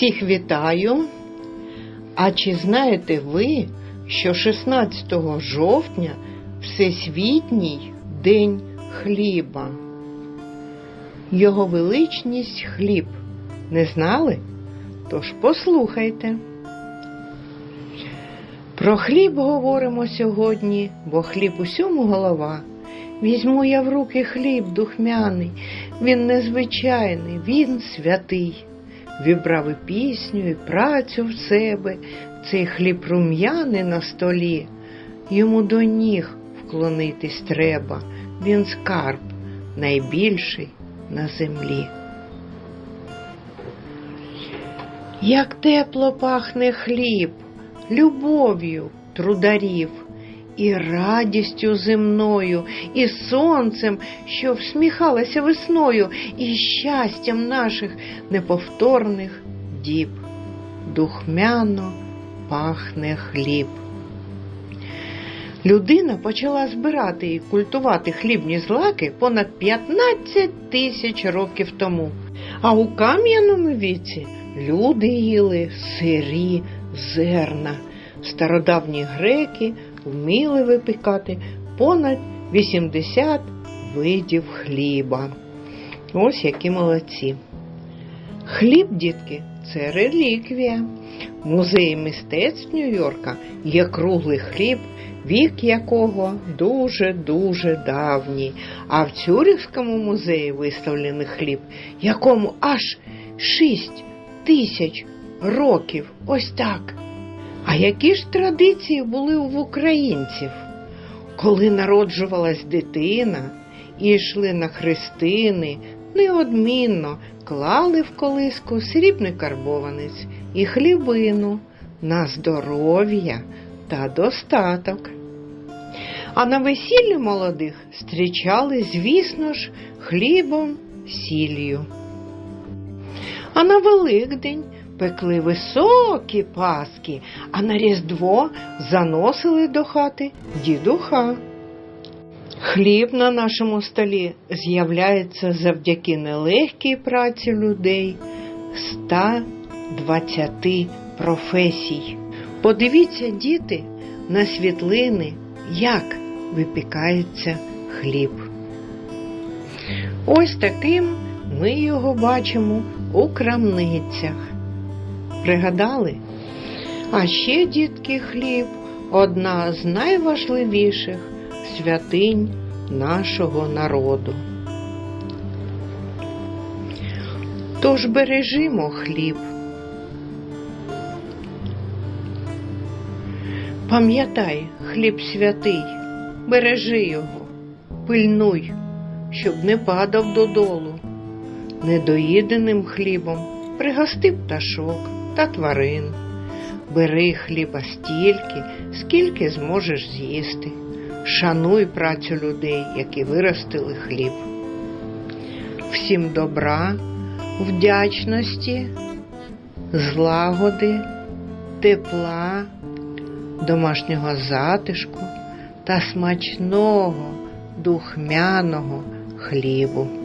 Всіх вітаю. А чи знаєте ви, що 16 жовтня Всесвітній день хліба? Його величність хліб. Не знали? Тож послухайте. Про хліб говоримо сьогодні, бо хліб усьому голова. Візьму я в руки хліб духмяний, він незвичайний, він святий. Вібрав і пісню, і працю в себе, цей хліб рум'яний на столі. Йому до ніг вклонитись треба, він скарб найбільший на землі. Як тепло пахне хліб, любов'ю трударів, і радістю земною, і сонцем, що всміхалося весною, і щастям наших неповторних діб. Духмяно пахне хліб. Людина почала збирати і культувати хлібні злаки понад 15 тисяч років тому. А у кам'яному віці люди їли сирі зерна. Стародавні греки вміли випікати понад 80 видів хліба. Ось які молодці. Хліб, дітки, це реліквія. В музеї мистецтв Нью-Йорка є круглий хліб, вік якого дуже-дуже давній. А в Цюрихському музеї виставлений хліб, якому аж 6 тисяч років. Ось так. А які ж традиції були в українців? Коли народжувалась дитина і йшли на хрестини, неодмінно клали в колиску срібний карбованець і хлібину на здоров'я та достаток. А на весіллі молодих зустрічали, звісно ж, хлібом, сіллю. А на Великдень пекли високі паски, а на Різдво заносили до хати дідуха. Хліб на нашому столі з'являється завдяки нелегкій праці людей 120 професій. Подивіться, діти, на світлини, як випікається хліб. Ось таким ми його бачимо у крамницях. Пригадали? А ще, дітки, хліб одна з найважливіших святинь нашого народу. Тож бережімо хліб. Пам'ятай, хліб святий, бережи його, пильнуй, щоб не падав додолу. Недоїденим хлібом пригости пташок та тварин. Бери хліба стільки, скільки зможеш з'їсти. Шануй працю людей, які виростили хліб. Всім добра, вдячності, злагоди, тепла, домашнього затишку та смачного духмяного хлібу.